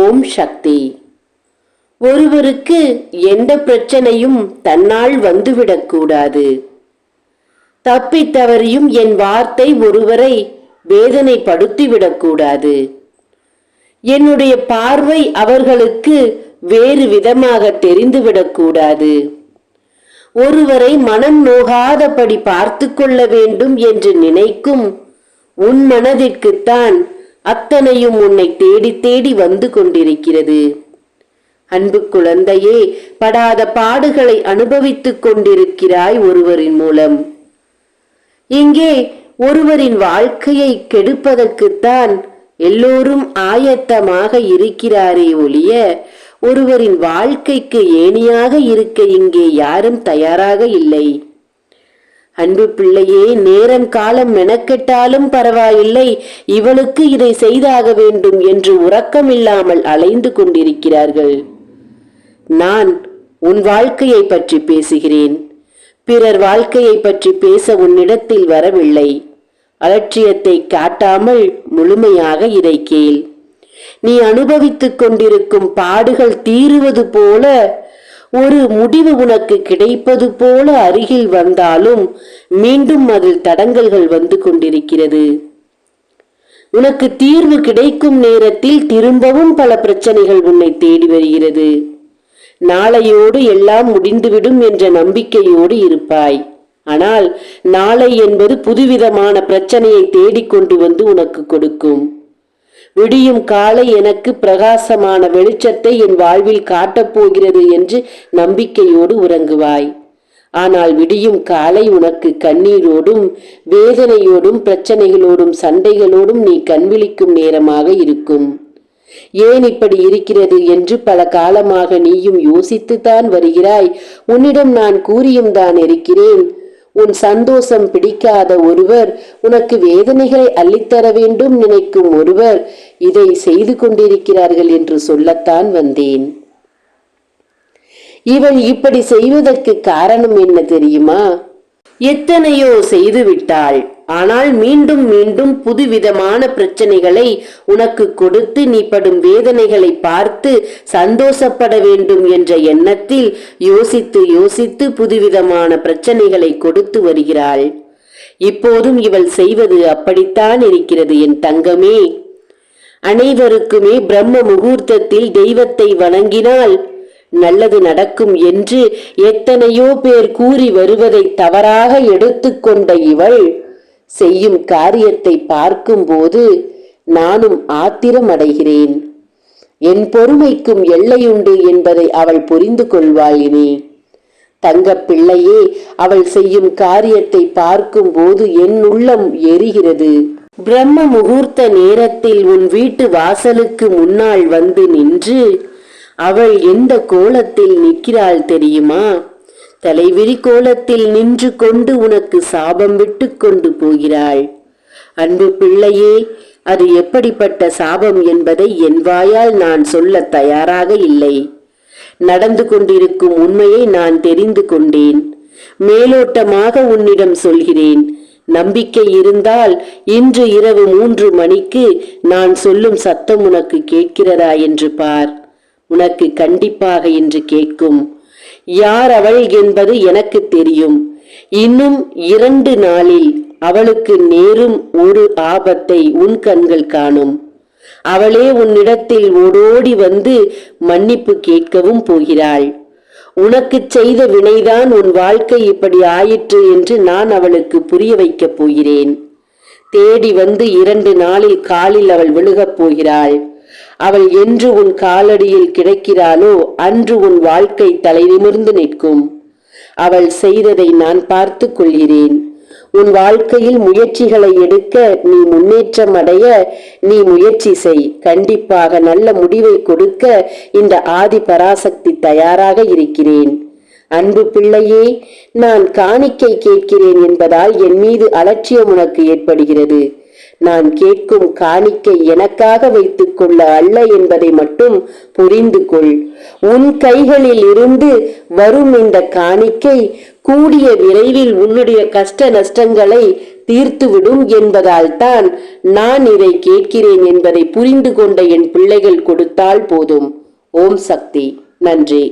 ஓம் சக்தி. ஒருவருக்கு எந்த பிரச்சனையும் தன்னால் வந்துவிடக்கூடாது தப்பி தவறியும் என் வார்த்தை ஒருவரை வேதனைப்படுத்திவிடக்கூடாது என்னுடைய பார்வை அவர்களுக்கு வேறு விதமாக தெரிந்துவிடக்கூடாது ஒருவரை மனம் நோகாதபடி பார்த்து கொள்ள வேண்டும் என்று நினைக்கும் உன் மனதிற்குத்தான் அத்தனையும் உன்னை தேடி தேடி வந்து கொண்டிருக்கிறது. அன்பு குழந்தையே படாத பாடுகளை அனுபவித்துக் கொண்டிருக்கிறாய் ஒருவரின் மூலம். இங்கே ஒருவரின் வாழ்க்கையை கெடுப்பதற்குத்தான் எல்லோரும் ஆயத்தமாக இருக்கிறாரே ஒழிய ஒருவரின் வாழ்க்கைக்கு ஏணியாக இருக்க இங்கே யாரும் தயாராக இல்லை. அன்பு பிள்ளையே நேரம் காலம் மெனக்கெட்டாலும் பரவாயில்லை. இவளுக்கு இதை செய்தாக வேண்டும் என்று உறக்கமில்லாமல் அலைந்து கொண்டிருக்கிறார்கள். நான் உன் வாழ்க்கையை பற்றி பேசுகிறேன். பிறர் வாழ்க்கையை பற்றி பேச உன்னிடத்தில் வரவில்லை. அலட்சியத்தை காட்டாமல் முழுமையாக இதை கேள். நீ அனுபவித்துக் கொண்டிருக்கும் பாடுகள் தீருவது போல ஒரு முடிவு உனக்கு கிடைப்பது போல அருகில் வந்தாலும் மீண்டும் அதில் தடங்கல்கள் வந்து கொண்டிருக்கிறது. உனக்கு தீர்வு கிடைக்கும் நேரத்தில் திரும்பவும் பல பிரச்சனைகள் உன்னை தேடி வருகிறது. நாளையோடு எல்லாம் முடிந்துவிடும் என்ற நம்பிக்கையோடு இருப்பாய். ஆனால் நாளை என்பது புதுவிதமான பிரச்சனையை தேடிக்கொண்டு வந்து உனக்கு கொடுக்கும். விடியும் காலை எனக்கு பிரகாசமான வெளிச்சத்தை என் வாழ்வில் காட்டப்போகிறது என்று நம்பிக்கையோடு உறங்குவாய். ஆனால் விடியும் காலை உனக்கு கண்ணீரோடும் வேதனையோடும் பிரச்சனைகளோடும் சண்டைகளோடும் நீ கண்விழிக்கும் நேரமாக இருக்கும். ஏன் இப்படி இருக்கிறது என்று பல காலமாக நீயும் யோசித்துத்தான் வருகிறாய். உன்னிடம் நான் கூறியும் தான் இருக்கிறேன். உன் சந்தோஷம் பிடிக்காத ஒருவர் உனக்கு வேதனைகளை அள்ளித்தர வேண்டும் நினைக்கும் ஒருவர் இதை செய்து கொண்டிருக்கிறார்கள் என்று சொல்லத்தான் வந்தேன். இவள் இப்படி செய்வதற்கு காரணம் என்ன தெரியுமா? எத்தனையோ செய்துவிட்டாள் ஆனால் மீண்டும் மீண்டும் புதுவிதமான பிரச்சனைகளை உனக்கு கொடுத்து நீ படும் வேதனைகளை பார்த்து சந்தோஷப்பட வேண்டும் என்ற எண்ணத்தில் யோசித்து யோசித்து புதுவிதமான பிரச்சனைகளை கொடுத்து வருகிறாள். இப்போதும் இவள் செய்வது அப்படித்தான் இருக்கிறது என் தங்கமே. அனைவருக்குமே பிரம்ம முகூர்த்தத்தில் தெய்வத்தை வணங்கினால் நல்லது நடக்கும் என்று எத்தனையோ பேர் கூறி வருவதை தவறாக எடுத்துக்கொண்ட இவள் செய்யும் காரியத்தை பார்க்கும்போது நானும் ஆத்திரமடைகிறேன். என் பொறுமைக்கும் எல்லையுண்டு என்பதை அவள் புரிந்து கொள்வாள் இனி தங்கப் பிள்ளையே அவள் செய்யும் காரியத்தை பார்க்கும்போது என் உள்ளம் எரிகிறது. பிரம்ம முகூர்த்த நேரத்தில் உன் வீட்டு வாசலுக்கு முன்னால் வந்து நின்று அவள் எந்த கோலத்தில் நிற்கிறாள் தெரியுமா? தலைவிரி கோலத்தில் நின்று கொண்டு உனக்கு சாபம் விட்டு கொண்டு போகிறாள். அன்பு பிள்ளையே அது எப்படிப்பட்ட சாபம் என்பதை என் வாயால் நான் சொல்ல தயாராக இல்லை. நடந்து கொண்டிருக்கும் உண்மையை நான் தெரிந்து கொண்டேன். மேலோட்டமாக உன்னிடம் சொல்கிறேன். நம்பிக்கை இருந்தால் இன்று இரவு மூன்று மணிக்கு நான் சொல்லும் சத்தம் உனக்கு கேட்கிறதா என்று பார். உனக்கு கண்டிப்பாக இன்று கேட்கும். யார் அவள் என்பது எனக்கு தெரியும். இன்னும் இரண்டு நாளில் அவளுக்கு நேரும் ஒரு ஆபத்தை உன் கண்கள் காணும். அவளே உன்னிடத்தில் ஓடோடி வந்து மன்னிப்பு கேட்கவும் போகிறாள். உனக்கு செய்த வினைதான் உன் வாழ்க்கை இப்படி ஆயிற்று என்று நான் அவளுக்கு புரிய வைக்கப் போகிறேன். தேடி வந்து இரண்டு நாளில் காலில் அவள் விழுகப் போகிறாள். அவள் என்று உன் காலடியில் கிடைக்கிறாளோ அன்று உன் வாழ்க்கை தலை நிமிர்ந்து நிற்கும். அவள் செய்ததை நான் பார்த்து கொள்கிறேன். உன் வாழ்க்கையில் முயற்சிகளை எடுக்க நீ முன்னேற்றம் அடைய நீ முயற்சி செய். கண்டிப்பாக நல்ல முடிவை கொடுக்க இந்த ஆதி பராசக்தி தயாராக இருக்கிறேன். அன்பு பிள்ளையே நான் காணிக்கை கேட்கிறேன் என்பதால் என் மீது அலட்சியம் உனக்கு ஏற்படுகிறது. நான் கேட்கும் காணிக்கை எனக்காக வைத்துக் கொள்ள அல்ல என்பதை மட்டும் புரிந்து கொள் உன் கைகளில் இருந்து வரும் இந்த காணிக்கை கூடிய விரைவில் உன்னுடைய கஷ்ட நஷ்டங்களை தீர்த்துவிடும் என்பதால் தான் நான் இதை கேட்கிறேன் என்பதை புரிந்து கொண்ட என் பிள்ளைகள் கொடுத்தால் போதும். ஓம் சக்தி. நன்றி.